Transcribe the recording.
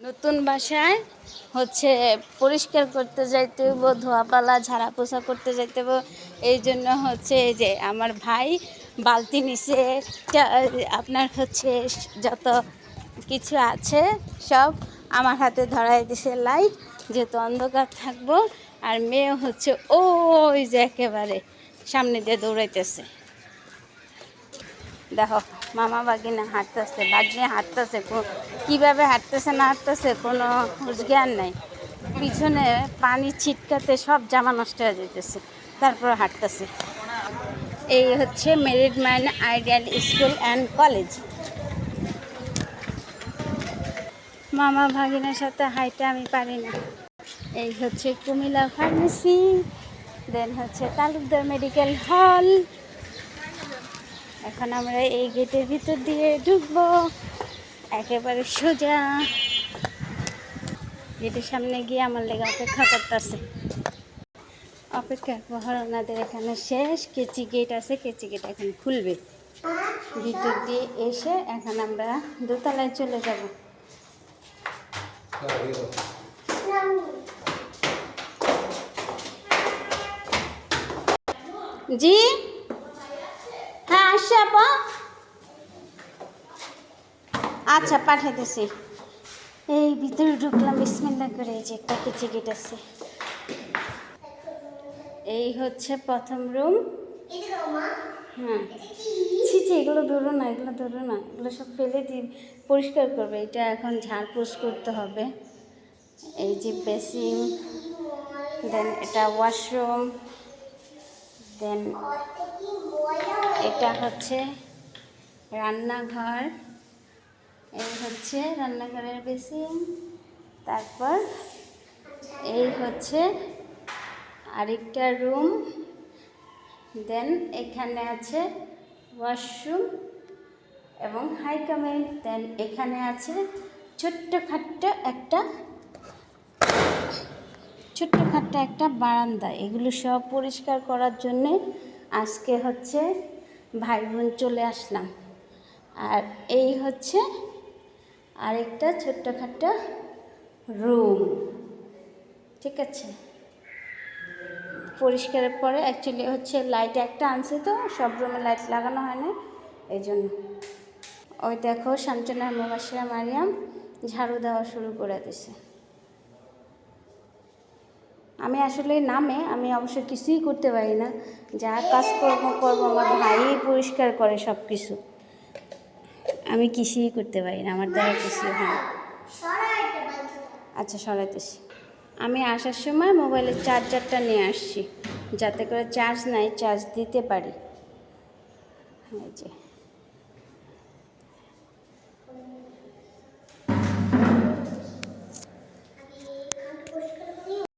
নতুন বাসায় হচ্ছে পরিষ্কার করতে যাইতে হইব, ধোয়াপালা, ঝাড়া পোছা করতে যাইতে হইব। এই জন্য হচ্ছে যে আমার ভাই বালতি নিচে আপনার হচ্ছে যত কিছু আছে সব আমার হাতে ধরাই দিছে লাইট, যেহেতু অন্ধকার থাকব। আর মেয়ে হচ্ছে ওই যে একেবারে সামনে দিয়ে দৌড়াইতেছে। দেখো, মামা বাগিনা হাঁটতেছে, বাগিনে হাঁটতেছে কীভাবে হাঁটতেছে না হাঁটতেছে কোনো জ্ঞান নাই। পিছনে পানি ছিটকাতে সব জামা নষ্ট হয়ে যেতেছে তারপর হাঁটতেছে। এই হচ্ছে merit mine ideal school and college মামা ভাগিনের সাথে হাইটে আমি পারি না। এই হচ্ছে কুমিল্লা ফার্মেসি দেন হচ্ছে তালুকদার মেডিকেল হল এখন আমরা এই গেটের ভিতর দিয়ে ঢুকবো। একেবারে সোজা। গেটের সামনে গিয়ে আমার লেগে অপেক্ষা করতেছে। অপেক্ষা প্রহর ওনাদের এখানে শেষ। কেচি গেট আছে, কেচি গেট এখন খুলবে। ভিতর দিয়ে এসে এখন আমরা দোতলায় চলে যাব। জি? আসছে, আপা? আচ্ছা পাঠাইতেছি। এই ভিতরে ঢুকলাম বিসমিল্লা করে এই যে একটা কিচি গেট আছে। এই হচ্ছে প্রথম রুম। হ্যাঁ। ছি এগুলো ধরো না, এগুলো ধরো না। এগুলো সব ফেলে দি পরিষ্কার করবে। এটা এখন ঝাড়পোছ করতে হবে। এই যে বেসিন, দেন এটা ওয়াশরুম। দেন। এটা হচ্ছে রান্নাঘর। এই হচ্ছে রান্নাঘরের বেসিন। তারপর এই হচ্ছে আরেকটা রুম। দেন এখানে আছে ওয়াশরুম এবং হাই কমেন্ট দেন এখানে আছে ছোট্ট খাট্ট একটা ছোট্ট খাট্ট একটা বারান্দা। এগুলো সব পরিষ্কার করার জন্যে আজকে হচ্ছে ভাই বোন চলে আসলাম। আর এই হচ্ছে আরেকটা ছোট্ট খাট্ট রুম। ঠিক আছে? পরিষ্কারের পরে অ্যাকচুয়ালি হচ্ছে লাইট একটা আনছে তো, সব রুমে লাইট লাগানো হয় না এই জন্য। ওই দেখো শান্তনার মুবাসিরা, মারিয়াম ঝাড়ু দেওয়া শুরু করে দিছে। আমি আসলে নামে আমি অবশ্য কিছুই করতে পারি না। যা কাজ করব, আমার ভাই পরিষ্কার করে সব কিছু আমি কিছুই করতে পারি না, আমার দ্বারা কিছুই হয় আচ্ছা সরাইতেছি। আমি আসার সময় মোবাইলের চার্জারটা নিয়ে আসছি, যাতে করে চার্জ নাই, চার্জ দিতে পারি। এই যে।